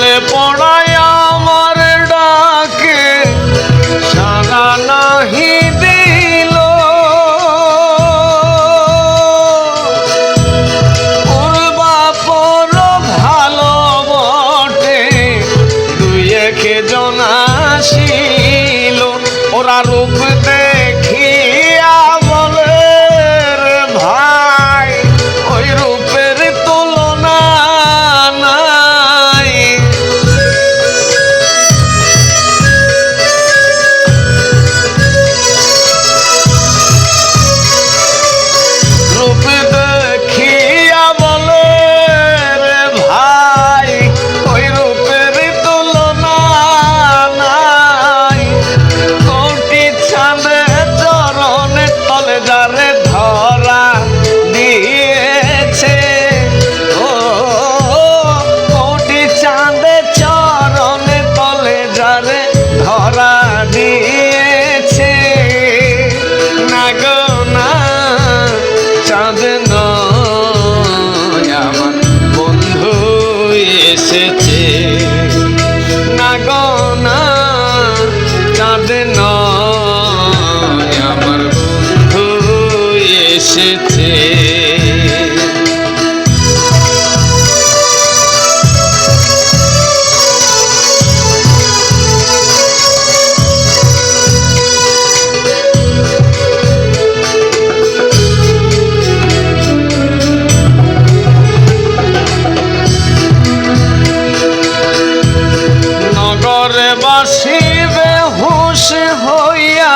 let live ভালোবাসিবে হুশ হইয়া